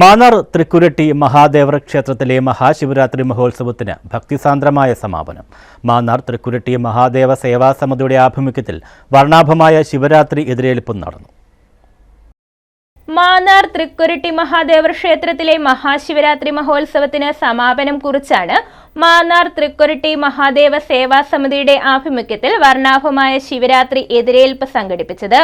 മാന്നാർ തൃക്കുരട്ടി മഹാദേവർ ക്ഷേത്രത്തിലെ മഹാശിവരാത്രി മഹോത്സവത്തിന് ഭക്തിസാന്ദ്രമായ സമാപനം. മാന്നാർ തൃക്കുരട്ടി മഹാദേവ സേവാ സമിതിയുടെ ആഭിമുഖ്യത്തിൽ വർണാഭമായ ശിവരാത്രി എതിരേൽപ്പും നടന്നു. മാന്നാർ തൃക്കുരട്ടി മഹാദേവർ ക്ഷേത്രത്തിലെ മഹാശിവരാത്രി മഹോത്സവത്തിന് സമാപനം കുറിച്ചാണ് മാന്നാർ തൃക്കുരട്ടി മഹാദേവ സേവാ സമിതിയുടെ ആഭിമുഖ്യത്തിൽ വർണാഭമായ ശിവരാത്രി എതിരേൽപ്പ് സംഘടിപ്പിച്ചത്.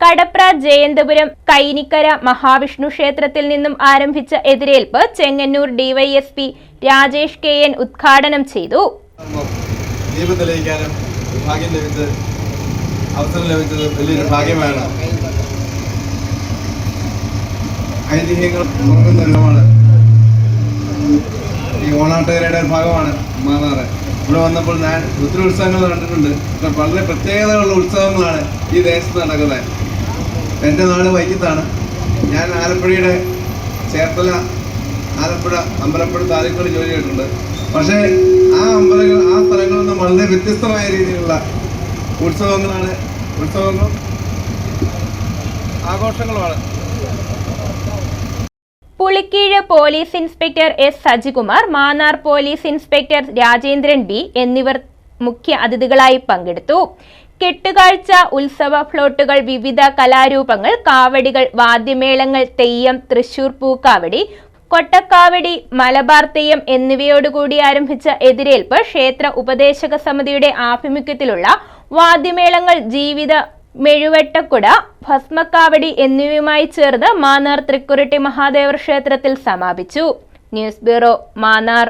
കടപ്ര ജയന്തപുരം കൈനിക്കര മഹാവിഷ്ണു ക്ഷേത്രത്തിൽ നിന്നും ആരംഭിച്ച എതിരേൽപ്പ് Chengannur DySP Rajesh K N ഉദ്ഘാടനം ചെയ്തു. ദീപം തെളിയിക്കാനും ഭാഗ്യം അവസരം ലഭിച്ചത് വലിയൊരു ഭാഗ്യമാണ്. ഐതിഹ്യങ്ങൾ ഉറങ്ങുന്ന ഇടമാണ് ഈ ഓണാട്ടുകരയുടെ ഒരു ഭാഗമാണ് മാന്നാറ്. ഇവിടെ വന്നപ്പോൾ ഞാൻ ഒത്തിരി ഉത്സവങ്ങൾ കണ്ടിട്ടുണ്ട്. വളരെ പ്രത്യേകതയുള്ള ഉത്സവങ്ങളാണ് ഈ ദേശത്ത് നടക്കുന്നത്. എന്റെ നാട് വൈക്കത്താണ്. ഞാൻ ആലപ്പുഴയുടെ ചേർത്തല ആലപ്പുഴ അമ്പലപ്പുഴ താലൂക്കുകളിൽ ജോലി ചെയ്തിട്ടുണ്ട്. പക്ഷേ ആ അമ്പലങ്ങൾ ആ സ്ഥലങ്ങളിൽ നിന്നും വളരെ വ്യത്യസ്തമായ രീതിയിലുള്ള ഉത്സവങ്ങളാണ് ഉത്സവങ്ങളും ആഘോഷങ്ങളുമാണ്. Pulikeezh police inspector S Sajikumar Mannar police inspector Rajendran B എന്നിവർ മുഖ്യ അതിഥികളായി പങ്കെടുത്തു. കെട്ടുകാഴ്ച ഉത്സവ ഫ്ലോട്ടുകൾ വിവിധ കലാരൂപങ്ങൾ കാവടികൾ വാദ്യമേളങ്ങൾ തെയ്യം തൃശൂർ പൂക്കാവടി കൊട്ടക്കാവടി മലബാർ തെയ്യം എന്നിവയോടുകൂടി ആരംഭിച്ച എതിരേൽപ്പ് ക്ഷേത്ര ഉപദേശക സമിതിയുടെ ആഭിമുഖ്യത്തിലുള്ള വാദ്യമേളങ്ങൾ ജീവിത മെഴുവെട്ടക്കുട ഭസ്മക്കാവടി എന്നിവയുമായി ചേർന്ന് മാന്നാർ തൃക്കുരട്ടി മഹാദേവർ ക്ഷേത്രത്തിൽ സമാപിച്ചു. News bureau Mannar.